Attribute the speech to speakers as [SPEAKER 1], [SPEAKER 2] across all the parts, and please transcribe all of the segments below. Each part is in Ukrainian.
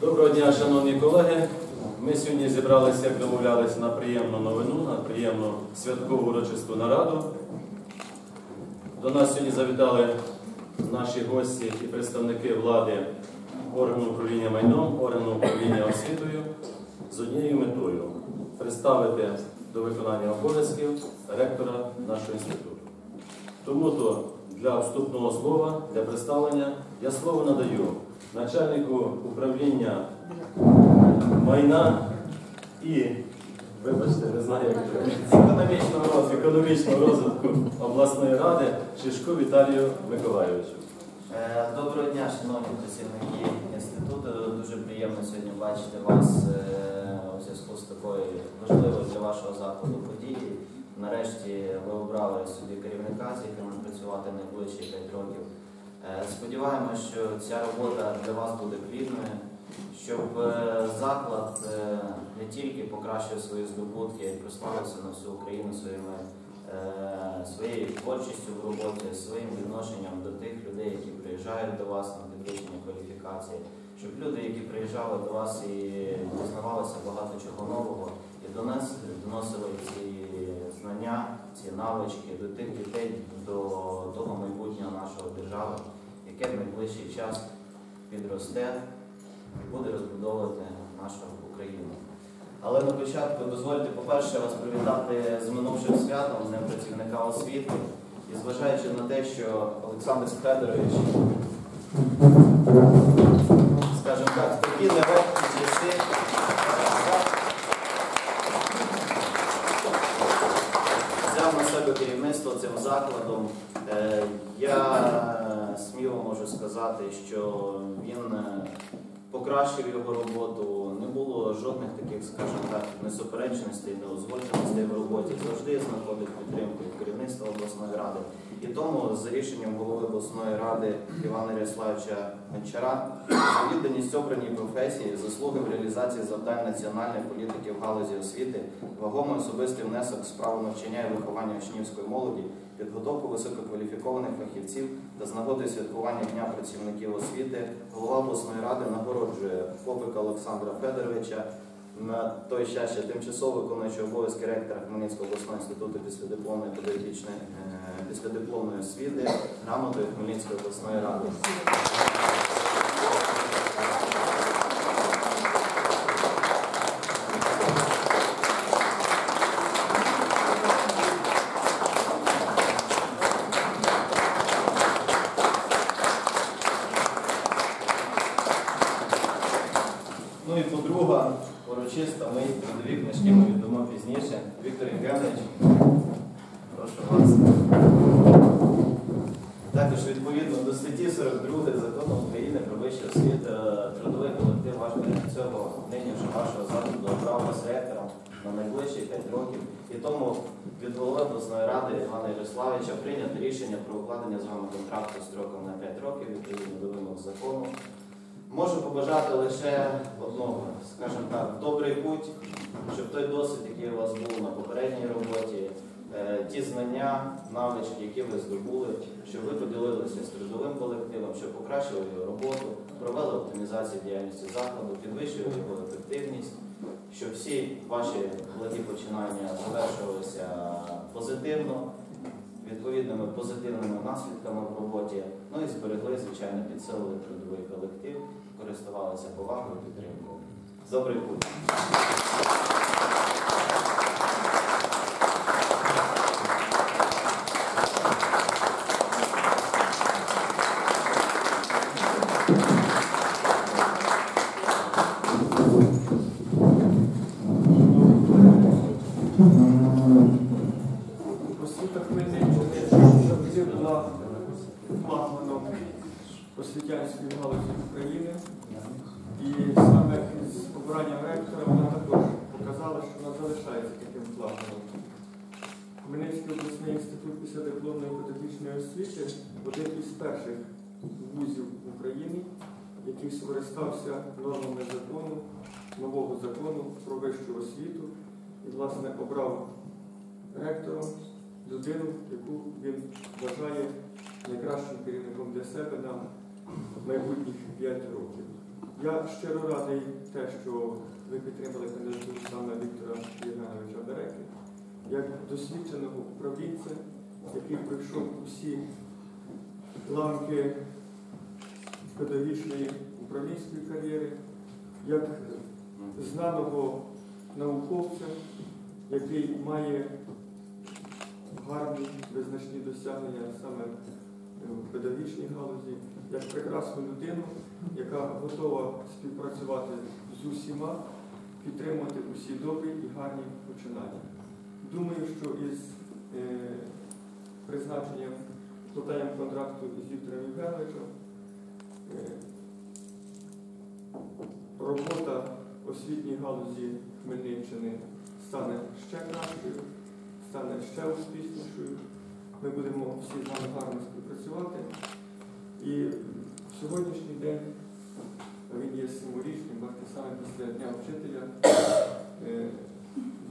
[SPEAKER 1] Доброго дня, шановні колеги. Ми сьогодні зібралися, як домовлялися, на приємну новину, на приємну святкову урочисту нараду. До нас сьогодні завітали наші гості і представники влади органу управління майном, органу управління освітою з однією метою представити до виконання обов'язків ректора нашого інституту. Тому то для вступного слова, для представлення я слово надаю начальнику управління майна і, вибачте, не знаю, як економічного економічного розвитку обласної ради Шишку Віталію Миколайовичу.
[SPEAKER 2] Е, Доброго дня, шановні працівники інституту. Дуже приємно сьогодні бачити вас е, у зв'язку з такою важливою для вашого закладу подією. Нарешті ви обрали собі керівника, з яким працювати найближчі 5 років. Е, Сподіваємось, що ця робота для вас буде плідною, щоб е, заклад е, не тільки покращив свої здобутки, а й прославився на всю Україну своїми своєю творчістю в роботі, своїм відношенням до тих людей, які приїжджають до вас на підвищення кваліфікації, щоб люди, які приїжджали до вас і дізнавалися багато чого нового, і до нас доносили ці знання, ці навички до тих дітей, до того майбутнього нашої держави, яке найближчий час підросте, буде розбудовувати нашу Україну. Але на початку дозвольте, по-перше, вас привітати з минувшим святом, Днем працівника освіти. І зважаючи на те, що Олександр Федорович, скажімо так, такі нелегкі часи взяв на себе керівництво цим закладом. Е, Я сказати, що він е, покращив його роботу, не було жодних таких, скажімо так, несуперечностей, неузгодженостей в роботі. Завжди знаходить підтримку керівництва обласної ради. І тому за рішенням голови обласної ради Івана Ярославовича Гончара за відданість обраній професії, заслуги в реалізації завдань національної політики в галузі освіти, вагомий особистий внесок в справу навчання і виховання учнівської молоді, підготовку висококваліфікованих фахівців та з нагоди святкування Дня працівників освіти, голова обласної ради нагороджує Попика Олександра Федоровича на той час ще тимчасово виконуючи обов'язки ректора Хмельницького обласного інституту післядипломної педагогічної е, післядипломної освіти грамотою Хмельницької обласної ради. Ну і по-друга, урочиста ми книжки ми віддамо пізніше. Віктор Євгенович, прошу вас. Також відповідно до статті 42 закону України про вищу освіту е, трудовий колектив вашого цього нині вже вашого закладу обрав вас ректором на найближчі 5 років. І тому від голови ради Івана Ярославовича прийнято рішення про укладення з вами контракту строком на 5 років відповідно до вимог закону. Можу побажати лише одного, скажімо так, добрий путь, щоб той досвід, який у вас був на попередній роботі, е, ті знання, навички, які ви здобули, щоб ви поділилися з трудовим колективом, щоб покращили його роботу, провели оптимізацію діяльності закладу, підвищили його ефективність, щоб всі ваші благі починання завершувалися позитивно, відповідними позитивними наслідками в роботі, ну і зберегли, звичайно, підсилили трудовий колектив, користувалися повагою і підтримкою. Добрий путь!
[SPEAKER 3] Освіта Хмельниччини завжди була флагманом освітянської галузі України. І саме з обранням ректора вона також показала, що вона залишається таким флагманом. Хмельницький обласний інститут післядипломної педагогічної освіти один із перших вузів в Україні, який скористався нормами закону, нового закону про вищу освіту і, власне, обрав ректором людину, яку він вважає найкращим керівником для себе на майбутніх 5 років. Я щиро радий те, що ви підтримали кандидатуру саме Віктора Євгеновича Береки, як досвідченого управлінця, який пройшов усі ланки педагогічної управлінської кар'єри, як знаного науковця, який має гарні визначні досягнення саме в педагогічній галузі, як прекрасну людину, яка готова співпрацювати з усіма, підтримувати усі добрі і гарні починання. Думаю, що із е, призначенням укладанням контракту з Віктором Євгеновичем е, робота освітній галузі Хмельниччини стане ще кращою, стане ще успішнішою. Ми будемо всі з вами гарно співпрацювати. І сьогоднішній день він є символічним, бачите, саме після Дня вчителя е,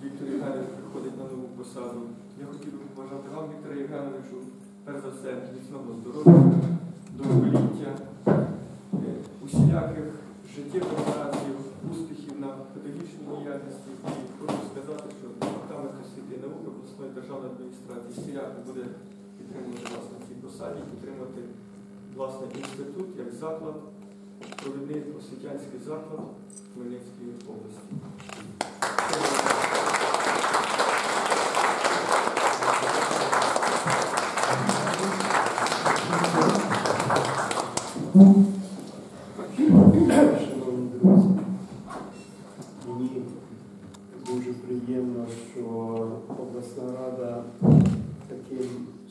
[SPEAKER 3] Віктор Євгенович приходить на нову посаду. Я хотів би побажати вам, Вікторе Євгеновичу, перш за все, міцного здоров'я, довголіття, е, усіляких життєвих разів, успіхів на педагогічній діяльності. І хочу сказати, що департамент освіти і науки обласної державної адміністрації всіляко буде підтримувати вас на цій посаді, підтримувати власне інститут як заклад, провідний освітянський заклад Хмельницької області.
[SPEAKER 4] Шановні друзі, мені дуже приємно, що обласна рада таким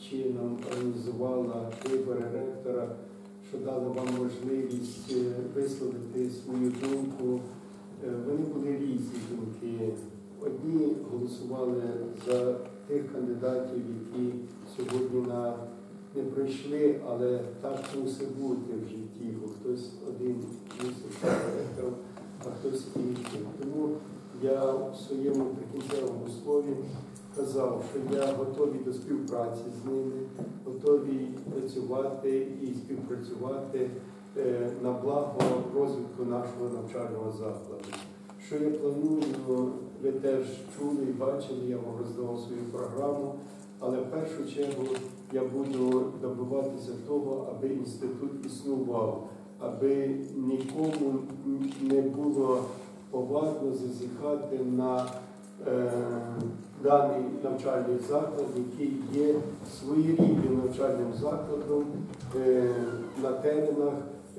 [SPEAKER 4] чином організувала вибори ректора, що дала вам можливість е, висловити свою думку. Е, Вони були різні думки. Одні голосували за тих кандидатів, які сьогодні на не пройшли, але так мусить бути в житті, бо хтось один мусить а хтось інший. Тому я у своєму прикінцевому слові казав, що я готовий до співпраці з ними, готовий працювати і співпрацювати е, на благо розвитку нашого навчального закладу. Що я планую, ви теж чули і бачили, я вам роздавав свою програму. Але в першу чергу я буду добиватися того, аби інститут існував, аби нікому не було повадно зазіхати на е, даний навчальний заклад, який є своєрідним навчальним закладом е, на теренах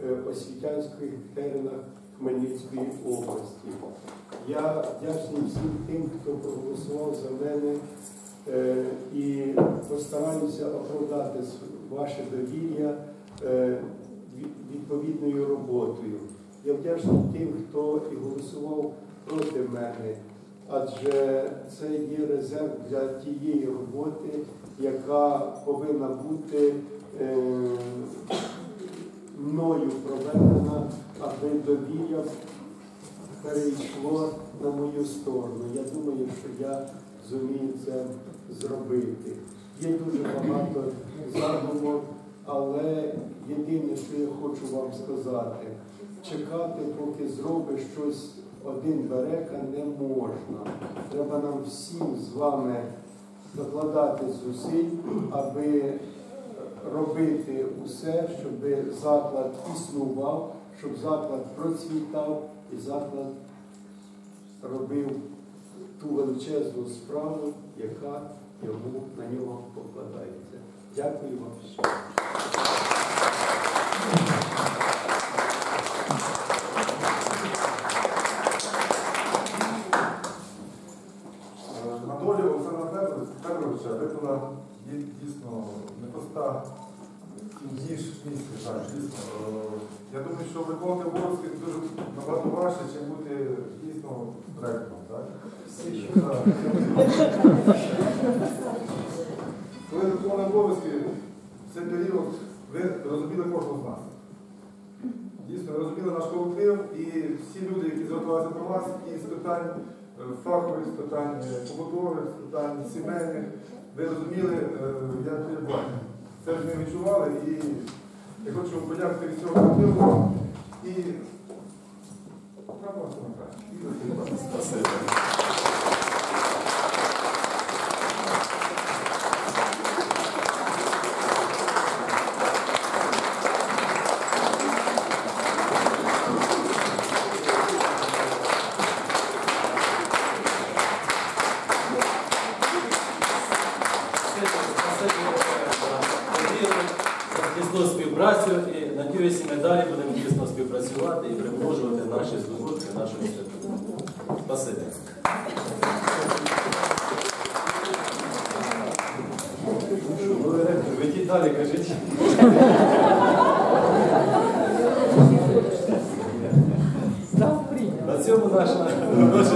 [SPEAKER 4] е, освітянських теренах Хмельницької області. Я вдячний всім тим, хто проголосував за мене. Е, і постараюся оправдати ваше довір'я відповідною роботою. Я вдячний тим, хто і голосував проти мене, адже це є резерв для тієї роботи, яка повинна бути е, мною проведена, аби довір'я перейшло на мою сторону. Я думаю, що я зумію це зробити. Є дуже багато задумок, але єдине, що я хочу вам сказати, чекати, поки зробиш щось один берека, не можна. Треба нам всім з вами докладати зусиль, аби робити усе, щоб заклад існував, щоб заклад процвітав і заклад робив ту величезну справу, яка йому на нього покладається. Дякую вам.
[SPEAKER 5] На долю Олександра Федоровича- Федоровича випала дій- дійсно Так, дійсно. Е, Я думаю, що виконувати обов'язки дуже набагато важче, ніж бути дійсно ректором. Так? Коли виконували обов'язки, цей період ви розуміли кожного з нас. Дійсно, ви розуміли наш колектив і всі люди, які зверталися до вас, і з питань е, фахових, з питань е, побутових, з питань сімейних, ви розуміли, як я бачу теж не відчували. І я хочу подякувати від цього колективу і
[SPEAKER 1] право на краще. Йдіть далі, кажіть. На цьому наша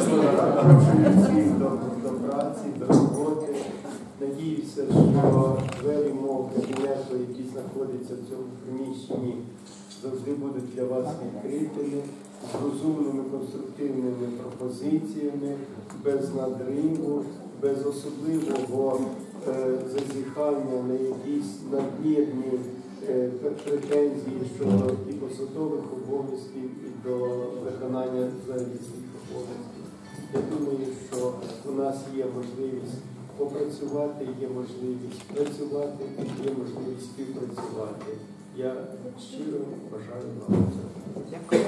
[SPEAKER 1] служба.
[SPEAKER 4] Всіх до, до праці, до роботи. Надіюся, що двері мого кабінету, які знаходяться в цьому приміщенні, завжди будуть для вас відкритими, з розумними конструктивними пропозиціями, без надриву, без особливого е, зазіхання на якісь надмірні е, претензії щодо і посадових обов'язків, і до виконання своїх обов'язків. Я думаю, що у нас є можливість попрацювати, є можливість працювати, є можливість співпрацювати. Я щиро бажаю вам.
[SPEAKER 6] Дякую.